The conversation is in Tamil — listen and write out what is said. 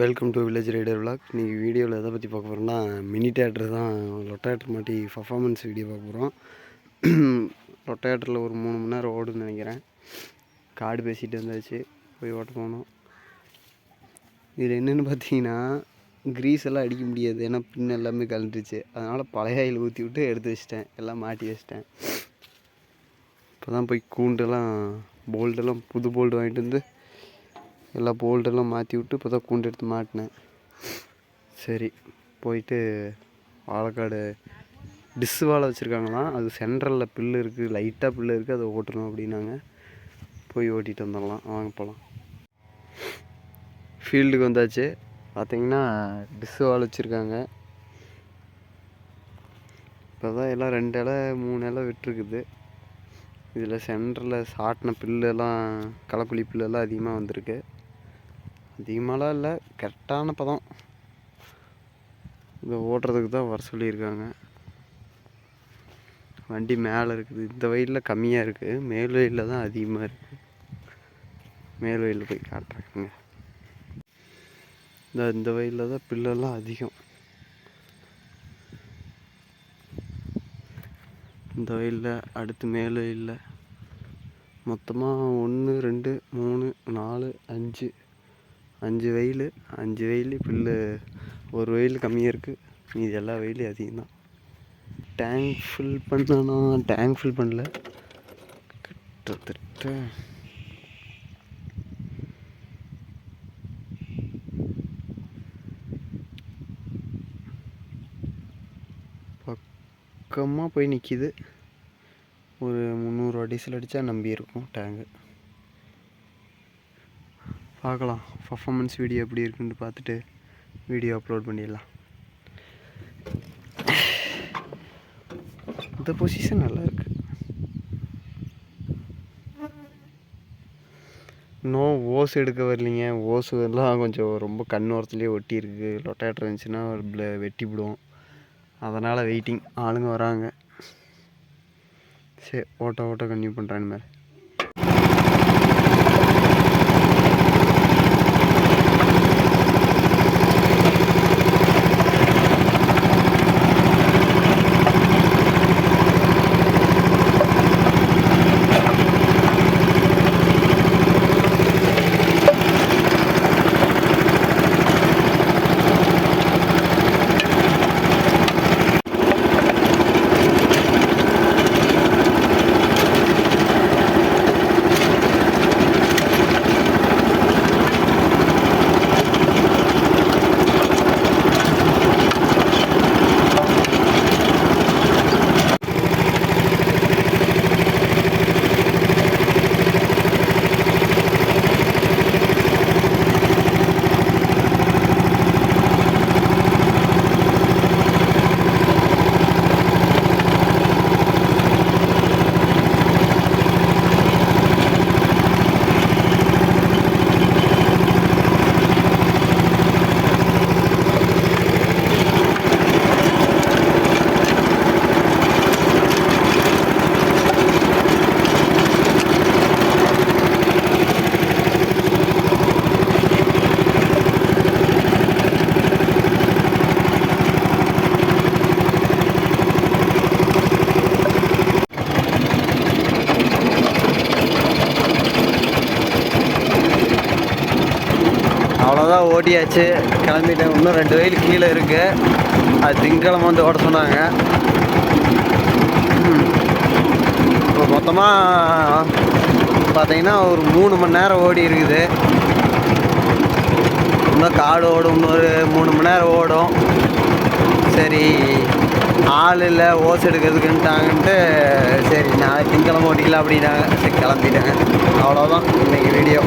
Welcome to village rider vlog இன்றைக்கி வீடியோவில் எதை பற்றி பார்க்க போகிறோம்னா மினி தேட்டர் தான் லொட்டேட்டர் மாட்டி பர்ஃபாமன்ஸ் வீடியோ பார்க்க போகிறோம் லொட்டேட்டரில் ஒரு மூணு மணி நேரம் ஓடுன்னு நினைக்கிறேன். கார்டு பேசிகிட்டு இருந்தாச்சு போய் ஓட்ட போனோம். இதில் என்னென்னு பார்த்தீங்கன்னா க்ரீஸ் எல்லாம் அடிக்க முடியாது. ஏன்னா பின் எல்லாமே கலண்டுருச்சு அதனால் பழைய ஆயில் ஊற்றி விட்டு எடுத்து வச்சிட்டேன். எல்லாம் மாட்டி வச்சிட்டேன். இப்போ தான் போய் கூண்டெல்லாம் போல்டெல்லாம் புது போல்டு வாங்கிட்டு வந்து எல்லா போல்டெல்லாம் மாற்றி விட்டு இப்போ தான் கூண்டு எடுத்து மாட்டினேன். சரி போயிட்டு வாழைக்காடு டிஸ்ஸு வாழை வச்சுருக்காங்களாம். அது சென்ட்ரலில் பில்லு இருக்குது லைட்டாக பில்லு இருக்குது அதை ஓட்டணும் அப்படின்னாங்க. போய் ஓட்டிகிட்டு வந்துடலாம். வாங்க போகலாம் ஃபீல்டுக்கு வந்தாச்சு. பார்த்தீங்கன்னா டிஸ்ஸு வாழை வச்சுருக்காங்க. இப்போ தான் எல்லாம் ரெண்டு இலை மூணு இலை விட்டுருக்குது. இதில் சென்டரில் சாட்டின புல்லெல்லாம் களக்குழி புல்லெல்லாம் அதிகமாக வந்திருக்கு. அதிகமாகலாம் இல்லை. கரெக்டான பதம். இதை ஓட்டுறதுக்கு தான் வர சொல்லியிருக்காங்க. வண்டி மேலே இருக்குது. இந்த வயலில் கம்மியாக இருக்குது மேல் வயலில் தான் அதிகமாக இருக்குது மேல் வயலில் போய் காட்டுறாங்க. இந்த இந்த வயலில் தான் பில்லெல்லாம் அதிகம். இந்த வயலில் அடுத்து மேல் வயலில். மொத்தமாக ஒன்று ரெண்டு மூணு நாலு அஞ்சு. அஞ்சு வெயில் அஞ்சு வெயில் புல்லு ஒரு வெயில் கம்மியாக இருக்குது மீதி எல்லா வெயிலும் அதிகம் தான். டேங்க் ஃபில் பண்ணனா டேங்க் ஃபில் பண்ணல. கிட்டத்தட்ட பக்கமாக போய் நிற்கிது ஒரு முந்நூறு டீசல் அடித்தா நம்பி இருக்கும் டேங்கு பார்க்கலாம். பர்ஃபாமன்ஸ் வீடியோ எப்படி இருக்குன்னு பார்த்துட்டு வீடியோ அப்லோட் பண்ணிடலாம். இந்த பொசிஷன் நல்லா இருக்கு. இன்னும் ஓஸ் எடுக்க வரலைங்க. ஓஸு எல்லாம் கொஞ்சம் ரொம்ப கண் ஓரத்துலேயே ஒட்டி லொட்டாட் லொட்டேட்டர் இருந்துச்சுன்னா வெட்டி விடுவோம் அதனால் வெயிட்டிங் ஆளுங்க வராங்க. சரி ஓட்ட ஓட்ட கன்டினியூ பண்ணுறேன் மாதிரி தான் ஓட்டியாச்சு கிளம்பிட்டேன். இன்னும் ரெண்டு வெயில் கீழே இருக்குது அது திங்கிழமை வந்து ஓட சொன்னாங்க. இப்போ மொத்தமாக பார்த்தீங்கன்னா ஒரு மூணு மணி நேரம் ஓடி இருக்குது. இன்னும் காடு ஓடும். இன்னொரு மூணு மணி நேரம் ஓடும். சரி ஆள் இல்லை ஓஸ் எடுக்கிறதுக்குன்ட்டாங்கன்ட்டு சரி நான் திங்கிழமை ஓட்டிக்கலாம் அப்படின்னாங்க. சரி கிளம்பிட்டேங்க அவ்வளோதான் இன்னைக்கு வீடியோ